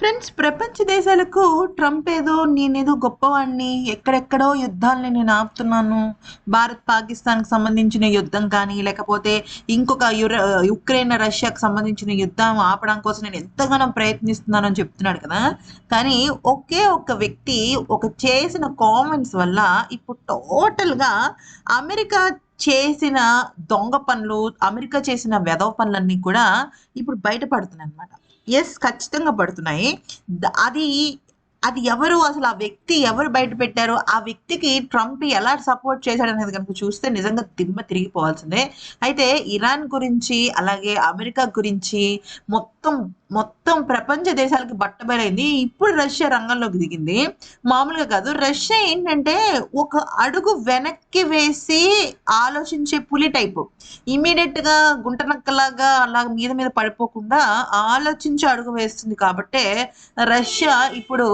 Friends ప్రపంచ దేశాలకు Trump ఏదో నేనేదో గొప్పవాడిని ఎక్కడెక్కడో యుద్ధాలని నేను ఆపుతున్నాను. భారత్ పాకిస్తాన్కి సంబంధించిన యుద్ధం కానీ లేకపోతే ఇంకొక యుర యుక్రెయిన్ రష్యాకు సంబంధించిన యుద్ధం ఆపడం కోసం నేను ఎంతగానో ప్రయత్నిస్తున్నానని చెప్తున్నాడు కదా. కానీ ఒకే ఒక్క వ్యక్తి ఒక చేసిన కామెంట్స్ వల్ల ఇప్పుడు టోటల్గా అమెరికా చేసిన దొంగ పనులు అమెరికా చేసిన వెధవ పనులన్నీ కూడా ఇప్పుడు బయటపడుతున్నాయి అనమాట ఎస్ ఖచ్చితంగా పడుతున్నాయి. అది అది ఎవరు అసలు ఆ వ్యక్తి ఎవరు బయట పెట్టారు ఆ వ్యక్తికి ట్రంప్ ఎలా సపోర్ట్ చేశాడు అనేది కనుక చూస్తే నిజంగా దిమ్మ తిరిగిపోవాల్సిందే. అయితే ఇరాన్ గురించి అలాగే అమెరికా గురించి మొత్తం మొత్తం ప్రపంచ దేశాలకి బట్టబయలైంది ఇప్పుడు రష్యా రంగంలోకి దిగింది. మామూలుగా కాదు. రష్యా ఏంటంటే ఒక అడుగు వెనక్కి వేసి ఆలోచించే పులి టైపు. ఇమీడియట్గా గుంటనక్కలాగా అలా మీద మీద పడిపోకుండా ఆలోచించి అడుగు వేస్తుంది కాబట్టే రష్యా ఇప్పుడు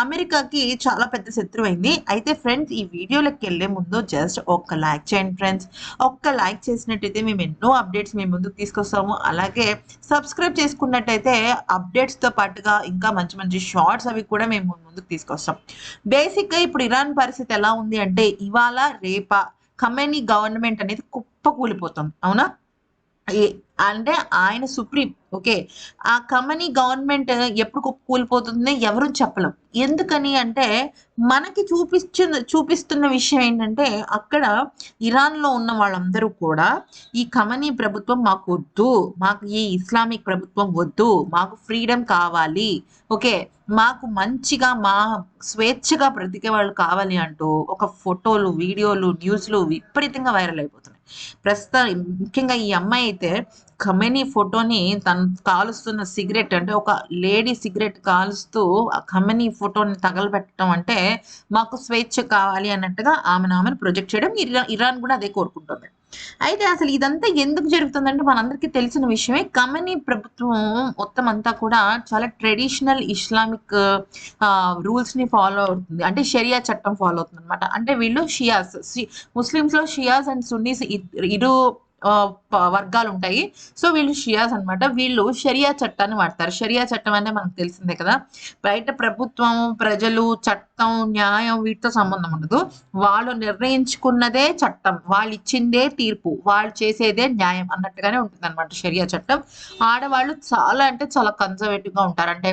అమెరికాకి చాలా పెద్ద శత్రువు అయింది అయితే ఫ్రెండ్స్ ఈ వీడియోలోకి వెళ్ళే ముందు జస్ట్ ఒక్క లైక్ చేయండి ఫ్రెండ్స్. ఒక్క లైక్ చేసినట్టయితే మేము ఎన్నో అప్డేట్స్ మేము ముందుకు తీసుకొస్తాము. అలాగే సబ్స్క్రైబ్ చేసుకున్నట్టయితే అప్డేట్స్తో పాటుగా ఇంకా మంచి మంచి షార్ట్స్ అవి కూడా మేము ముందుకు తీసుకొస్తాం. బేసిక్గా ఇప్పుడు ఇరాన్ పరిస్థితి ఎలా ఉంది అంటే ఇవాళ రేపా ఖమేనీ గవర్నమెంట్ అనేది కుప్ప కూలిపోతుంది అవునా అంటే ఆయన సుప్రీం ఓకే. ఆ కమనీ గవర్నమెంట్ ఎప్పుడు కూలిపోతుందని కూలిపోతుంది ఎవరు చెప్పలేం. ఎందుకని అంటే మనకి చూపిస్తున్న చూపిస్తున్న విషయం ఏంటంటే అక్కడ ఇరాన్లో ఉన్న వాళ్ళందరూ కూడా ఈ కమనీ ప్రభుత్వం మాకు వద్దు మాకు ఈ ఇస్లామిక్ ప్రభుత్వం వద్దు మాకు ఫ్రీడమ్ కావాలి ఓకే. మాకు మంచిగా మా స్వేచ్ఛగా బ్రతికే వాళ్ళు కావాలి అంటూ ఒక ఫోటోలు వీడియోలు న్యూస్లు విపరీతంగా వైరల్ అయిపోతున్నాయి. ప్రస్తుతం ముఖ్యంగా ఈ అమ్మాయి అయితే ఖమేనీ ఫోటోని తను కాలుస్తున్న సిగరెట్ అంటే ఒక లేడీ సిగరెట్ కాలుస్తూ ఆ ఖమేనీ ఫోటోని తగలబెట్టడం అంటే మాకు స్వేచ్ఛ కావాలి అన్నట్టుగా ఆమెను ఆమెను ప్రొజెక్ట్ చేయడం ఇరాన్ ఇరాన్ కూడా అదే కోరుకుంటుంది. అయితే అసలు ఇదంతా ఎందుకు జరుగుతుందంటే మనందరికీ తెలిసిన విషయమే కమెనీ ప్రభుత్వం మొత్తం అంతా కూడా చాలా ట్రెడిషనల్ ఇస్లామిక్ రూల్స్ని ఫాలో అవుతుంది. అంటే షరియా చట్టం ఫాలో అవుతుంది అనమాట అంటే వీళ్ళు షియాస్ ముస్లిమ్స్లో షియాస్ అండ్ సున్నీస్ ఇద్- ఇరు వర్గాలు ఉంటాయి సో వీళ్ళు షియాస్ అన్నమాట. వీళ్ళు షరియా చట్టాన్ని వాడతారు. షరియా చట్టం అంటే మనకు తెలిసిందే కదా. బయట ప్రభుత్వం ప్రజలు చట్టం న్యాయం వీటితో సంబంధం ఉండదు. వాళ్ళు నిర్ణయించుకున్నదే చట్టం. వాళ్ళు ఇచ్చిందే తీర్పు. వాళ్ళు చేసేదే న్యాయం అన్నట్టుగానే ఉంటుంది అనమాట షరియా చట్టం. ఆడవాళ్ళు చాలా అంటే చాలా కన్జర్వేటివ్గా ఉంటారు. అంటే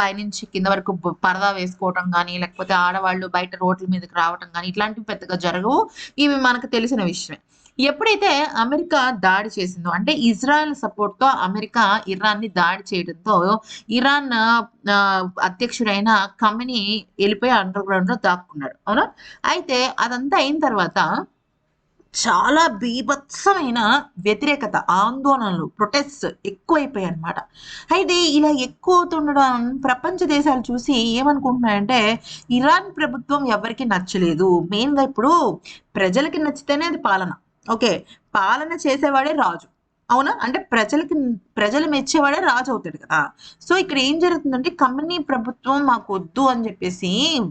పైనుంచి కింద వరకు పరదా వేసుకోవటం కానీ లేకపోతే ఆడవాళ్ళు బయట రోడ్ల మీదకి రావటం కానీ ఇట్లాంటివి పెద్దగా జరగవు. ఇవి మనకు తెలిసిన విషయమే. ఎప్పుడైతే అమెరికా దాడి చేసిందో అంటే ఇజ్రాయెల్ సపోర్ట్తో అమెరికా ఇరాన్ని దాడి చేయడంతో ఇరాన్ అధ్యక్షుడైన కమిని వెళ్ళిపోయి అండర్ గ్రౌండ్లో దాక్కున్నాడు. అవునా? అయితే అదంతా అయిన తర్వాత చాలా బీభత్సమైన వ్యతిరేకత ఆందోళనలు ప్రొటెస్ట్ ఎక్కువైపోయాయి అనమాట అయితే ఇలా ఎక్కువ అవుతుండడం ప్రపంచ దేశాలు చూసి ఏమనుకుంటున్నాయంటే ఇరాన్ ప్రభుత్వం ఎవరికి నచ్చలేదు. మెయిన్గా ఇప్పుడు ప్రజలకి నచ్చితేనే అది పాలన. ఓకే. పాలన చేసేవాడే రాజు. అవునా? అంటే ప్రజలకి ప్రజలు మెచ్చేవాడే రాజు అవుతాడు కదా. సో ఇక్కడ ఏం జరుగుతుందంటే కంపెనీ ప్రభుత్వం మాకు వద్దు అని చెప్పేసి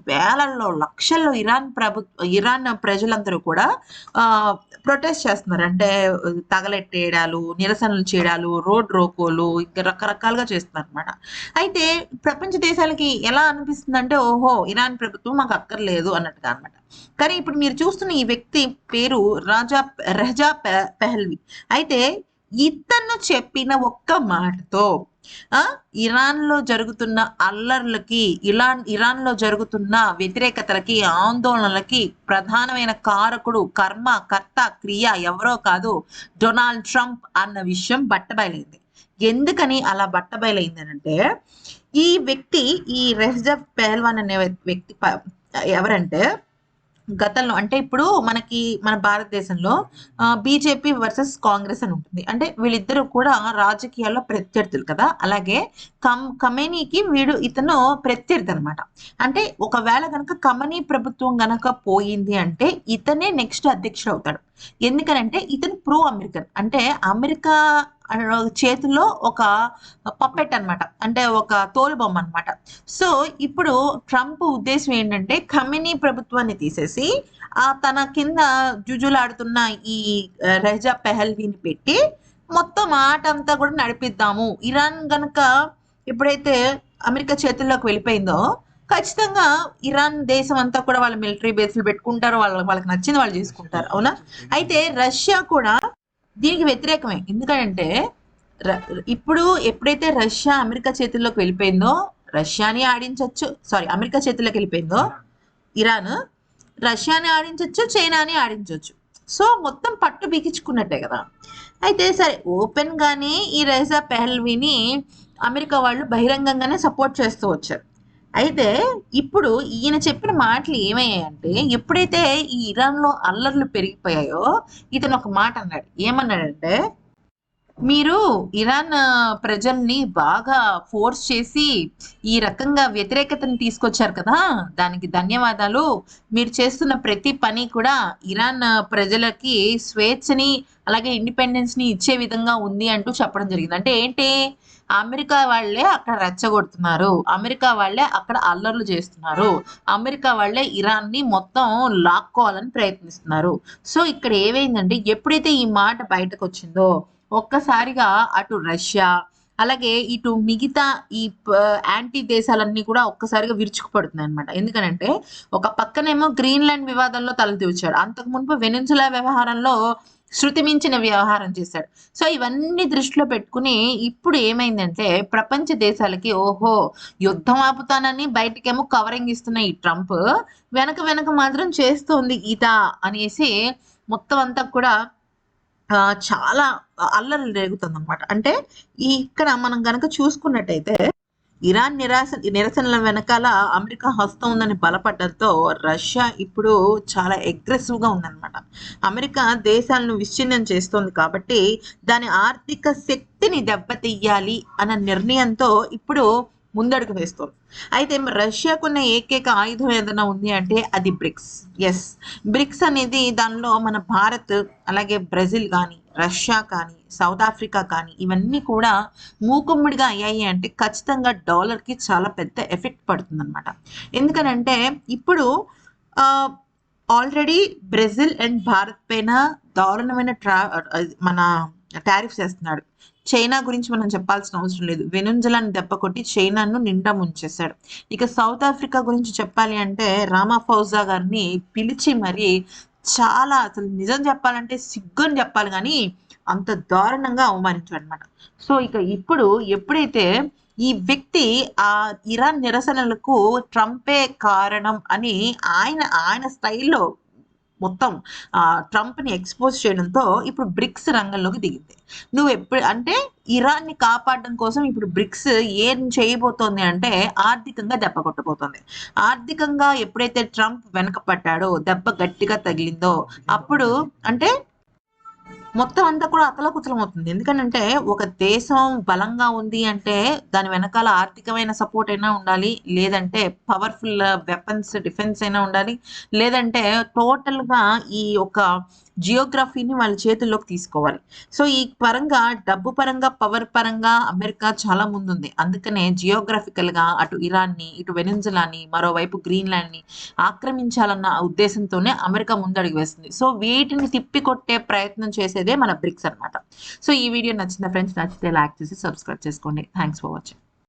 వేలల్లో లక్షల్లో ఇరాన్ ప్రభుత్వ ఇరాన్ ప్రజలందరూ కూడా ప్రొటెస్ట్ చేస్తున్నారు. అంటే తగలెట్టేయడాలు నిరసనలు చేయడాలు రోడ్ రోకోలు ఇంకా రకరకాలుగా చేస్తున్నారు అనమాట అయితే ప్రపంచ దేశాలకి ఎలా అనిపిస్తుందంటే ఓహో ఇరాన్ ప్రభుత్వం మాకు అక్కర్లేదు అన్నట్టుగా అనమాట కానీ ఇప్పుడు మీరు చూస్తున్న ఈ వ్యక్తి పేరు రాజా రజా పెహల్వి. అయితే ఇతను చెప్పిన ఒక్క మాటతో ఇరాన్లో ఇరాన్లో జరుగుతున్న అల్లర్లకి ఇలాన్ ఇరాన్లో జరుగుతున్న వ్యతిరేకతలకి ఆందోళనలకి ప్రధానమైన కారకుడు కర్మ కర్త క్రియ ఎవరో కాదు డొనాల్డ్ ట్రంప్ అన్న విషయం బట్టబయలైంది. ఎందుకని అలా బట్టబయలైంది అంటే ఈ వ్యక్తి ఈ రెహజబ్ పెహల్వాన్ అనే వ్యక్తి ప- ఎవరంటే గతంలో అంటే ఇప్పుడు మనకి మన భారతదేశంలో బీజేపీ వర్సెస్ కాంగ్రెస్ అని ఉంటుంది. అంటే వీళ్ళిద్దరూ కూడా రాజకీయాల్లో ప్రత్యర్థులు కదా. అలాగే కమ్ కమేనీకి వీడు ఇతను ప్రత్యర్థి అనమాట అంటే ఒకవేళ కనుక కమనీ ప్రభుత్వం గనక పోయింది అంటే ఇతనే నెక్స్ట్ అధ్యక్షుడు అవుతాడు. ఎందుకనంటే ఇతను ప్రో అమెరికన్ అంటే అమెరికా చేతిలో ఒక పప్పెట్ అన్నమాట. అంటే ఒక తోలుబొమ్మ అనమాట సో ఇప్పుడు ట్రంప్ ఉద్దేశం ఏంటంటే ఖమెనీ ప్రభుత్వాన్ని తీసేసి ఆ తన కింద జుజులాడుతున్న ఈ రెజా పెహల్వీని పెట్టి మొత్తం ఆట అంతా కూడా నడిపిద్దాము. ఇరాన్ గనక ఎప్పుడైతే అమెరికా చేతుల్లోకి వెళ్ళిపోయిందో ఖచ్చితంగా ఇరాన్ దేశం అంతా కూడా వాళ్ళ మిలిటరీ బేస్లు పెట్టుకుంటారు. వాళ్ళ వాళ్ళకి నచ్చింది వాళ్ళు చేసుకుంటారు. అవునా? అయితే రష్యా కూడా దీనికి వ్యతిరేకమే. ఎందుకంటే ఇప్పుడు ఎప్పుడైతే రష్యా అమెరికా చేతుల్లోకి వెళ్ళిపోయిందో రష్యాని ఆడించవచ్చు సారీ అమెరికా చేతుల్లోకి వెళ్ళిపోయిందో ఇరాన్ రష్యాని ఆడించవచ్చు చైనాని ఆడించవచ్చు సో మొత్తం పట్టు బిగించుకున్నట్టే కదా. అయితే సరే ఓపెన్ గానే ఈ రైజా పెహల్వీని అమెరికా వాళ్ళు బహిరంగంగానే సపోర్ట్ చేస్తూ వచ్చారు. అయితే ఇప్పుడు ఈయన చెప్పిన మాటలు ఏమయ్యాయంటే ఎప్పుడైతే ఈ ఇరాన్లో అల్లర్లు పెరిగిపోయాయో ఇతను ఒక మాట అన్నాడు. ఏమన్నాడంటే మీరు ఇరాన్ ప్రజల్ని బాగా ఫోర్స్ చేసి ఈ రకంగా వ్యతిరేకతను తీసుకొచ్చారు కదా దానికి ధన్యవాదాలు. మీరు చేస్తున్న ప్రతి పని కూడా ఇరాన్ ప్రజలకి స్వేచ్ఛని అలాగే ఇండిపెండెన్స్ని ఇచ్చే విధంగా ఉంది అంటూ చెప్పడం జరిగింది. అంటే ఏంటి? అమెరికా వాళ్ళే అక్కడ రెచ్చగొడుతున్నారు. అమెరికా వాళ్ళే అక్కడ అల్లర్లు చేస్తున్నారు. అమెరికా వాళ్ళే ఇరాన్ని మొత్తం లాక్కోవాలని ప్రయత్నిస్తున్నారు. సో ఇక్కడ ఏమైందంటే ఎప్పుడైతే ఈ మాట బయటకు వచ్చిందో ఒక్కసారిగా అటు రష్యా అలాగే ఇటు మిగతా ఈ యాంటీ దేశాలన్నీ కూడా ఒక్కసారిగా విరుచుకుపడుతున్నాయి అనమాట ఎందుకనంటే ఒక పక్కనేమో గ్రీన్లాండ్ వివాదంలో తలదూచాడు అంతకు మునుపు వెనిన్సులా వ్యవహారంలో శృతి మించిన వ్యవహారం చేశాడు. సో ఇవన్నీ దృష్టిలో పెట్టుకుని ఇప్పుడు ఏమైందంటే ప్రపంచ దేశాలకి ఓహో యుద్ధం ఆపుతానని బయటకేమో కవరింగ్ ఇస్తున్న ఈ ట్రంప్ వెనక వెనక మాత్రం చేస్తోంది ఈత అనేసి మొత్తం అంతా కూడా చాలా అల్లర్లు రేగుతుంది అనమాట అంటే ఈ ఇక్కడ మనం కనుక చూసుకున్నట్టయితే ఇరాన్ నిరాశ నిరసనల వెనకాల అమెరికా హస్తం ఉందని బలపడడంతో రష్యా ఇప్పుడు చాలా అగ్రెసివ్గా ఉందన్నమాట. అమెరికా దేశాలను విచ్ఛిన్నం చేస్తోంది కాబట్టి దాని ఆర్థిక శక్తిని దెబ్బతీయాలి అన్న నిర్ణయంతో ఇప్పుడు ముందడుగు వేస్తోంది అయితే రష్యాకున్న ఏకైక ఆయుధం ఏదైనా ఉంది అంటే అది బ్రిక్స్. ఎస్ బ్రిక్స్ అనేది దానిలో మన భారత్ అలాగే బ్రెజిల్ కానీ రష్యా కానీ సౌత్ ఆఫ్రికా కానీ ఇవన్నీ కూడా మూకుమ్మడిగా అయ్యాయి అంటే ఖచ్చితంగా డాలర్కి చాలా పెద్ద ఎఫెక్ట్ పడుతుందన్నమాట. ఎందుకనంటే ఇప్పుడు ఆల్రెడీ బ్రెజిల్ అండ్ భారత్ పైన దారుణమైన ట్రా మన టారిఫ్స్ వేస్తున్నాడు చైనా గురించి మనం చెప్పాల్సిన అవసరం లేదు. వెనుంజలాన్ని దెబ్బ కొట్టి చైనాను నిండా ముంచేశాడు. ఇక సౌత్ ఆఫ్రికా గురించి చెప్పాలి అంటే రామాఫౌజా గారిని పిలిచి మరి చాలా అసలు నిజం చెప్పాలంటే సిగ్గుని చెప్పాలి కానీ అంత దారుణంగా అవమానించాడు అనమాట సో ఇక ఇప్పుడు ఎప్పుడైతే ఈ వ్యక్తి ఆ ఇరాన్ నిరసనలకు ట్రంపే కారణం అని ఆయన ఆయన స్టైల్లో మొత్తం ఆ ట్రంప్ని ఎక్స్పోజ్ చేయడంతో ఇప్పుడు బ్రిక్స్ రంగంలోకి దిగింది. నువ్వు ఎప్పుడు అంటే ఇరాన్ని కాపాడడం కోసం ఇప్పుడు బ్రిక్స్ ఏం చేయబోతోంది అంటే ఆర్థికంగా దెబ్బ కొట్టబోతోంది. ఆర్థికంగా ఎప్పుడైతే ట్రంప్ వెనక పట్టాడో దెబ్బ గట్టిగా తగిలిందో అప్పుడు అంటే మొత్తం అంతా కూడా అతలకుతలం అవుతుంది ఎందుకంటే ఒక దేశం బలంగా ఉంది అంటే దాని వెనకాల ఆర్థికమైన సపోర్ట్ అయినా ఉండాలి లేదంటే పవర్ఫుల్ వెపన్స్ డిఫెన్స్ అయినా ఉండాలి లేదంటే టోటల్గా ఈ ఒక జియోగ్రఫీని వాళ్ళ చేతుల్లోకి తీసుకోవాలి. సో ఈ పరంగా డబ్బు పరంగా పవర్ పరంగా అమెరికా చాలా ముందుంది. అందుకనే జియోగ్రఫికల్గా అటు ఇరాన్ని ఇటు వెనిన్జులాని మరోవైపు గ్రీన్లాండ్ని ఆక్రమించాలన్న ఉద్దేశంతోనే అమెరికా ముందడుగు వేస్తుంది. సో వీటిని తిప్పి కొట్టే ప్రయత్నం చేసేదే మన బ్రిక్స్ అన్నమాట. సో ఈ వీడియో నచ్చిన ఫ్రెండ్స్? నచ్చితే లైక్ చేసి సబ్స్క్రైబ్ చేసుకోండి. Thanks for watching.